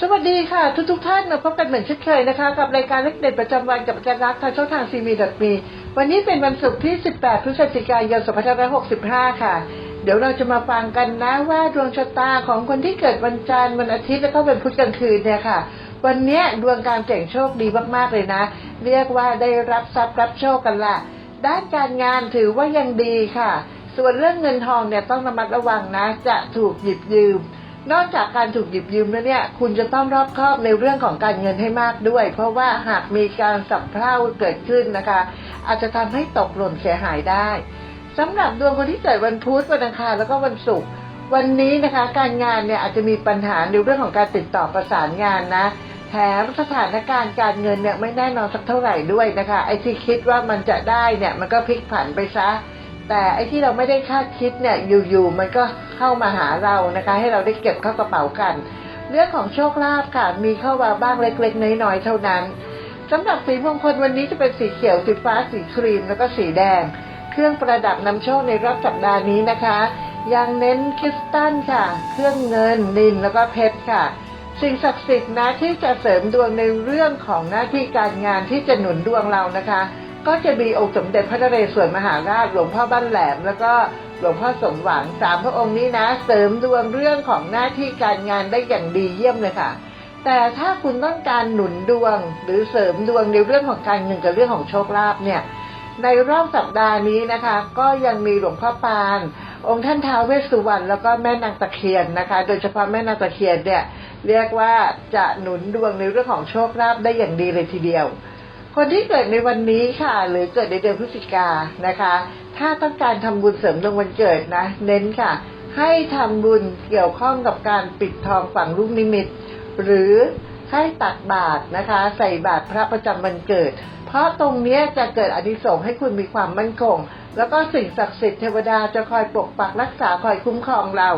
สวัสดีค่ะ ทุกทุกท่านมาพบกันเหมือนเช่นเคยนะคะ กับรายการเล็กเด็ดประจำวันกับอาจารย์รักทางช่องทางซีมีดัมีวันนี้เป็นวันศุกร์ที่ 18 พฤศจิกายน 2565 ค่ะ เดี๋ยวเราจะมาฟังกันนะว่าดวงชะตาของคนที่เกิดวันจันทร์วันอาทิตย์แล้วก็วันพุธกลางคืนเนี่ยค่ะ วันนี้ดวงการเสี่ยงโชคดีมากๆเลยนะ เรียกว่าได้รับทรัพย์รับโชคกันละด้านการงานถือว่ายังดีค่ะ ส่วนเรื่องเงินทองเนี่ยต้องระมัดระวังนะ จะถูกหยิบยืม นอกจากการถูกหยิบยืมแล้วเนี่ย คุณจะต้องรอบคอบในเรื่องของการเงินให้มากด้วย เพราะว่าหากมีการสับเพร่าเกิดขึ้นนะคะ อาจจะทำให้ตกหล่นเสียหายได้สำหรับดวงคนที่เกิดวันพุธวันอังคารแล้วก็วันศุกร์วันนี้นะคะ การงานเนี่ยอาจจะมีปัญหาในเรื่องของการติดต่อประสานงานนะแถมสถานการณ์การเงินเนี่ยไม่แน่นอนสักเท่าไหร่ด้วยนะคะ ไอ้ที่คิดว่ามันจะได้เนี่ยมันก็พลิกผันไปซะ แต่ไอ้ที่เราไม่ได้คาดคิดเนี่ยอยู่ๆมันก็เข้ามาหาเรานะคะ ให้เราได้เก็บเข้ากระเป๋ากัน เรื่องของโชคลาภค่ะมีเข้ามาบ้างเล็กๆน้อยๆเท่านั้นสำหรับสีมงคลวันนี้จะเป็นสีเขียวสีฟ้าสีครีมแล้วก็สีแดง เครื่องประดับนำโชคในรอบสัปดาห์นี้นะคะยังเน้นคริสตัลค่ะ เครื่องเงินนินแล้วก็เพชรค่ะ สิ่งศักดิ์สิทธิ์นะที่จะเสริมดวงในเรื่องของหน้าที่การงานที่จะหนุนดวงเรานะคะ ก็จะมีองค์สมเด็จพระนเรศวรมหาราชหลวงพ่อบ้านแหลม แล้วก็หลวงพ่อสมหวังสามพระองค์นี้นะ เสริมดวงเรื่องของหน้าที่การงานได้อย่างดีเยี่ยมเลยค่ะ แต่ถ้าคุณต้องการหนุนดวงหรือเสริมดวงในเรื่องของการเงินกับเรื่องของโชคลาภเนี่ยในรอบสัปดาห์นี้นะคะ ก็ยังมีหลวงพ่อปาน องค์ท่านท้าวเวสสุวรรณแล้วก็แม่นางตะเคียนนะคะ โดยเฉพาะแม่นางตะเคียนเนี่ยเรียกว่าจะหนุนดวงในเรื่องของโชคลาภได้อย่างดีเลยทีเดียว คนที่เกิดในวันนี้ค่ะ หรือเกิดในเดือนพฤศจิกานะคะ ถ้าต้องการทำบุญเสริมดวงวันเกิดนะ เน้นค่ะ ให้ทำบุญเกี่ยวข้องกับการปิดทองฝังลูกนิมิต หรือให้ตักบาตรนะคะ ใส่บาตรพระประจำวันเกิด เพราะตรงนี้จะเกิดอนิสงส์ให้คุณมีความมั่นคง แล้วก็สิ่งศักดิ์สิทธิ์เทวดาจะคอยปกปักรักษาคอยคุ้มครองเรา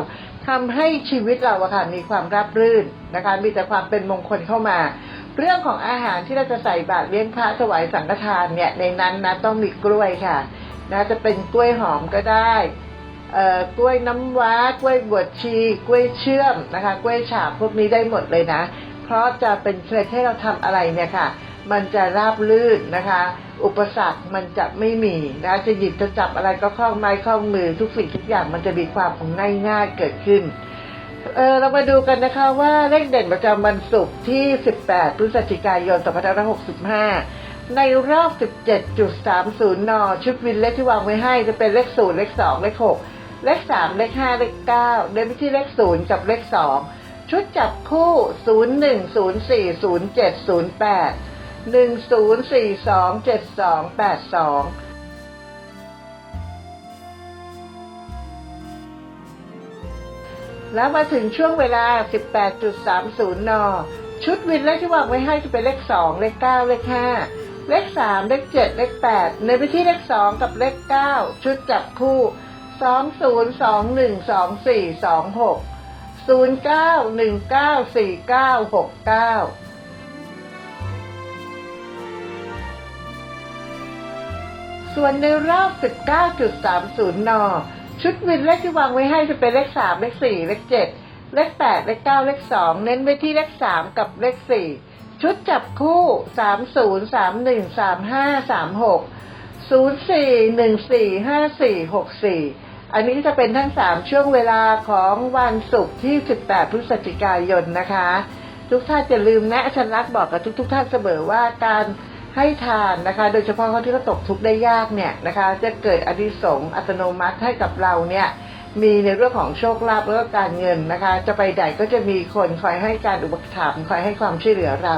ทำให้ชีวิตเราอะค่ะมีความราบรื่นนะคะ มีแต่ความเป็นมงคลเข้ามา เรื่องของอาหารที่เราจะใส่บาตรเลี้ยงพระถวายสังฆทานเนี่ยในนั้นนะต้องมีกล้วยค่ะนะจะเป็นกล้วยหอมก็ได้เอ่อกล้วยน้ำว้ากล้วยบวชชี กล้วยเชื่อมนะคะ กล้วยฉาบพวกนี้ได้หมดเลยนะ เพราะจะเป็นเคล็ดให้เราทำอะไรเนี่ยค่ะ มันจะราบลื่นนะคะ อุปสรรคมันจะไม่มีนะจะหยิบจะจับอะไรก็คล่องไม้คล่องมือทุกสิ่งทุกอย่างมันจะมีความง่ายๆเกิดขึ้น เออเรามาดูกันนะคะว่าเลขเด่นประจำวันศุกร์ที่ 18 พฤศจิกายน 2565 ในรอบ 17.30 น ชุดวินเลขที่วางไว้ให้จะเป็นเลข 0 เลข 2 เลข 6 เลข 3 เลข 5 เลข 9 เดินไปที่เลข 0 กับเลข 2 ชุดจับคู่ 01040708 10427282 แล้วมาถึงช่วงเวลา 18.30 น ชุดวินเลขที่วางไว้ให้จะเป็นเลข 2 เลข 9 เลข 5 เลข 3 เลข 7 เลข 8 ในไปที่เลข 2 กับเลข 9 ชุดจับคู่ 20 21 24 26 09 19 49 69ส่วนในรอบ 19.30 น ชุดวินเลขที่วางไว้ให้จะเป็นเลข3เลข4เลข7เลข8เลข9เลข2เน้นไปที่เลข3กับเลข4ชุดจับคู่30 31 35 36 04 14 54 64อันนี้จะเป็นทั้ง3ช่วงเวลาของวันศุกร์ที่18พฤศจิกายนนะคะ ทุกท่านจะลืมนะฉันรักบอกกับทุก ๆ ท่านเสมอว่าการ ให้ทานนะคะ โดยเฉพาะคนที่เขาตกทุกข์ได้ยากเนี่ยนะคะ จะเกิดอดิสงอัตโนมัติให้กับเราเนี่ยมีในเรื่องของโชคลาภแล้วก็การเงินนะคะ จะไปไหนก็จะมีคนคอยให้การอุปถัมภ์คอยให้ความช่วยเหลือเรา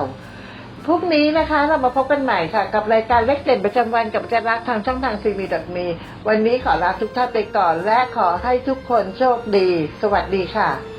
พรุ่งนี้นะคะเรามาพบกันใหม่ค่ะ กับรายการเล็กเด่นประจำวันกับอาจารย์รักทางช่องทางซีมีดมีวันนี้ขอลาทุกท่านไปก่อนและขอให้ทุกคนโชคดี สวัสดีค่ะ